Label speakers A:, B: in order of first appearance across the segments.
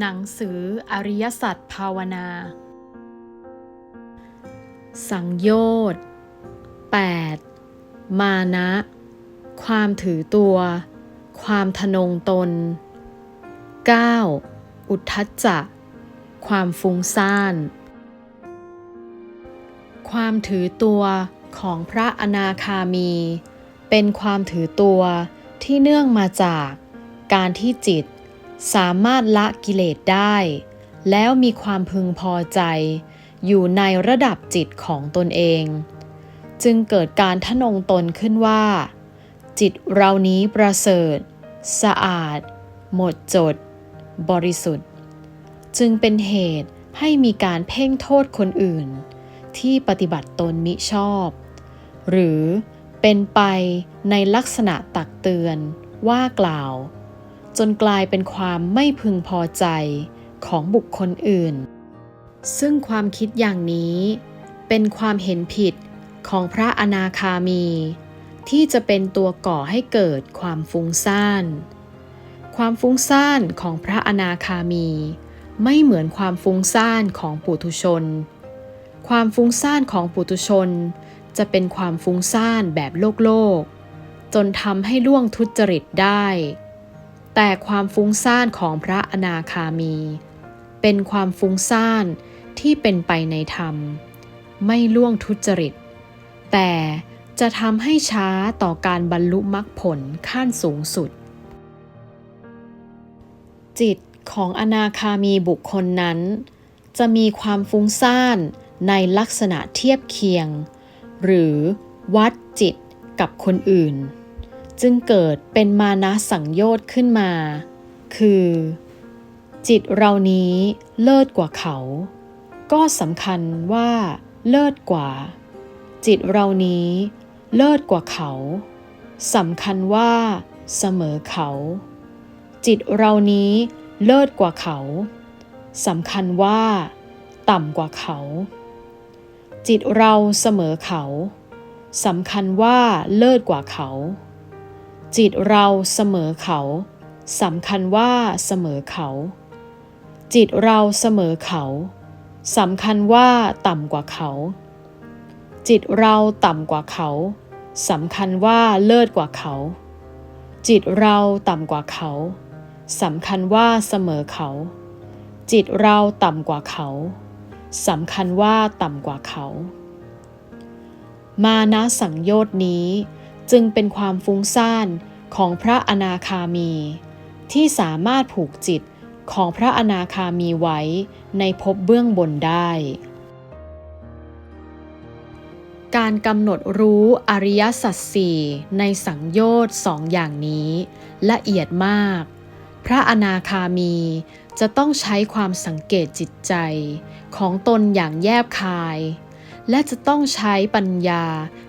A: หนังสืออริยสัจภาวนา สังโยชน์ 8. มานะ ความถือตัว ความทะนงตน 9. อุทธัจจะ ความฟุ้งซ่าน ความถือตัวของพระอนาคามี เป็นความถือตัวที่เนื่องมาจากการที่จิต สามารถละกิเลสได้ แล้วมีความพึงพอใจ อยู่ในระดับจิตของตนเอง จึงเกิดการทะนงตนขึ้นว่า จิตเรานี้ประเสริฐ สะอาด หมดจด บริสุทธิ์ จึงเป็นเหตุให้มีการเพ่งโทษคนอื่น ที่ปฏิบัติตนมิชอบ หรือเป็นไปในลักษณะตักเตือนว่ากล่าว จนกลายเป็นความไม่พึงพอใจของบุคคลอื่น ซึ่งความคิดอย่างนี้เป็นความเห็นผิดของพระอนาคามี ที่จะเป็นตัวก่อให้เกิดความฟุ้งซ่าน ความฟุ้งซ่านของพระอนาคามี ไม่เหมือนความฟุ้งซ่านของปุถุชน ความฟุ้งซ่านของปุถุชน จะเป็นความฟุ้งซ่านแบบโลกโลก จนทำให้ล่วงทุจริตได้ แต่ความฟุ้งซ่านของพระอนาคามี เป็นความฟุ้งซ่านที่เป็นไปในธรรม ไม่ล่วงทุจริต แต่จะทำให้ช้าต่อการบรรลุมรรคผลขั้นสูงสุด จิตของอนาคามีบุคคลนั้น จะมีความฟุ้งซ่านในลักษณะเทียบเคียง หรือวัดจิตกับคนอื่น จึงเกิดเป็นมานะสังโยชน์ขึ้นมา คือ จิตเรานี้เลิศกว่าเขา ก็สำคัญว่า เลิศกว่า จิตเรานี้ เลิศกว่าเขาสำคัญว่า เสมอเขา จิตเรานี้เลิศกว่าเขาสำคัญว่า ต่ำกว่าเขา จิตเราเสมอเขาสำคัญว่าเลิศกว่าเขา จิตเราเสมอเขาสำคัญว่าเสมอเขา จิตเราเสมอเขาสำคัญว่าต่ำกว่าเขา จิตเราต่ำกว่าเขาสำคัญว่าเลิศกว่าเขา จิตเราต่ำกว่าเขาสำคัญว่าเสมอเขา จิตเราต่ำกว่าเขาสำคัญว่าต่ำกว่าเขา มานะสังโยชน์นี้ จึงเป็นความฟุ้งซ่านของพระอนาคามี ที่สามารถผูกจิตของพระอนาคามีไว้ในภพเบื้องบนได้ การกำหนดรู้อริยสัจสี่ในสังโยชน์สองอย่างนี้ ละเอียดมาก พระอนาคามีจะต้องใช้ความสังเกตจิตใจของตนอย่างแยบคาย และจะต้องใช้ปัญญา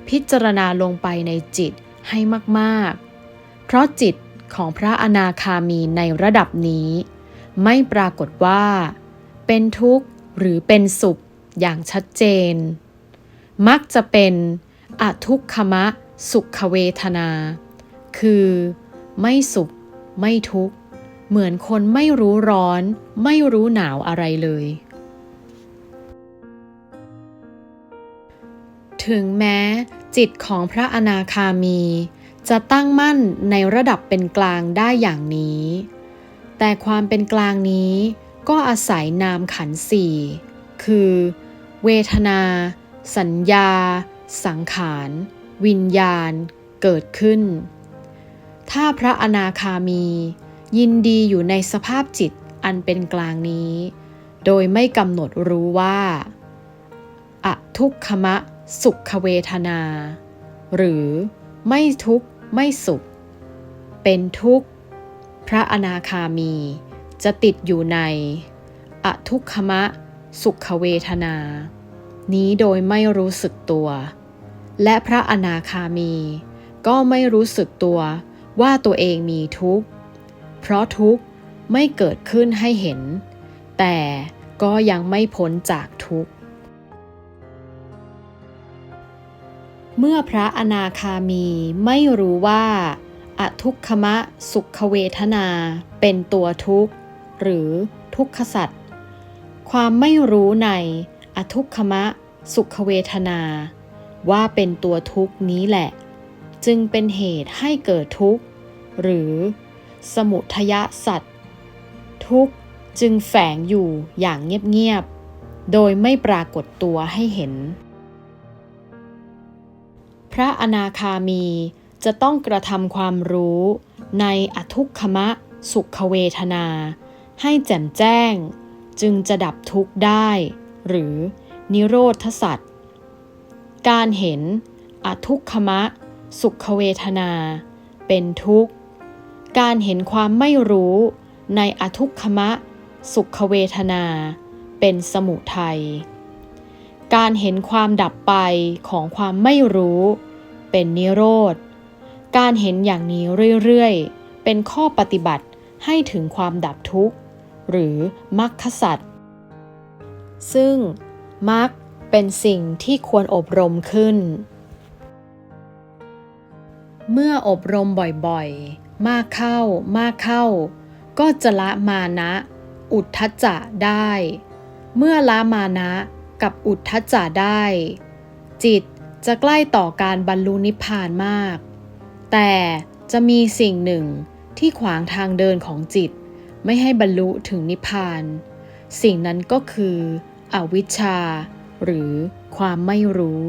A: พิจารณาลงไปในจิตให้มากๆ เพราะจิตของพระอนาคามีในระดับนี้ ไม่ปรากฏว่า เป็นทุกข์หรือเป็นสุขอย่างชัดเจน มักจะเป็นอทุกขมะสุขเวทนา คือ ไม่สุข ไม่ทุกข์ เหมือนคนไม่รู้ร้อน ไม่รู้หนาวอะไรเลย ถึงแม้จิตของพระอนาคามี จะตั้งมั่นในระดับเป็นกลางได้อย่างนี้ แต่ความเป็นกลางนี้ก็อาศัยนามขันธ์สี่ คือ เวทนา สัญญา สังขาร วิญญาณ เกิดขึ้น ถ้าพระอนาคามี ยินดีอยู่ในสภาพจิตอันเป็นกลางนี้ โดยไม่กำหนดรู้ว่า อทุกขมะ สุขเวทนา หรือไม่ทุกข์ไม่สุข เป็นทุกข์ พระอนาคามีจะติดอยู่ใน อทุกขมะ สุขเวทนา นี้โดยไม่รู้สึกตัว และพระอนาคามี ก็ไม่รู้สึกตัวว่าตัวเองมีทุกข์ เพราะทุกข์ไม่เกิดขึ้นให้เห็น แต่ก็ยังไม่พ้นจากทุกข์ เมื่อพระอนาคามีไม่รู้ว่าอทุกขมะสุขเวทนาเป็นตัวทุกข์ หรือทุกขสัตว์ความไม่รู้ในอทุกขมะสุขเวทนา ว่าเป็นตัวทุกข์นี้แหละ จึงเป็นเหตุให้เกิดทุกข์ หรือสมุทยสัตว์ทุกข์จึงแฝงอยู่อย่างเงียบๆโดยไม่ปรากฏตัวให้เห็น พระอนาคามีจะต้องกระทำความรู้ในอทุกขมะสุขเวทนา ให้แจ่มแจ้ง จึงจะดับทุกข์ได้ หรือนิโรธสัตว์การเห็นอทุกขมะ สุขเวทนา เป็นทุกข์ การเห็นความไม่รู้ในอทุกขมะ สุขเวทนา เป็นสมุทัย การเห็นความดับไปของความไม่รู้ เป็นนิโรธ การเห็นอย่างนี้เรื่อยๆ เป็นข้อปฏิบัติให้ถึงความดับทุกข์ หรือมรรคสัตว์ซึ่งมรรคเป็นสิ่งที่ควรอบรมขึ้น เมื่ออบรมบ่อยๆ มากเข้ามากเข้า ก็จะละมานะ อุทธจะได้ เมื่อละมานะ กับอุทธัจจะได้ จิตจะใกล้ต่อการบรรลุนิพพานมาก แต่จะมีสิ่งหนึ่งที่ขวางทางเดินของจิต ไม่ให้บรรลุถึงนิพพาน สิ่งนั้นก็คือ อวิชชา หรือความไม่รู้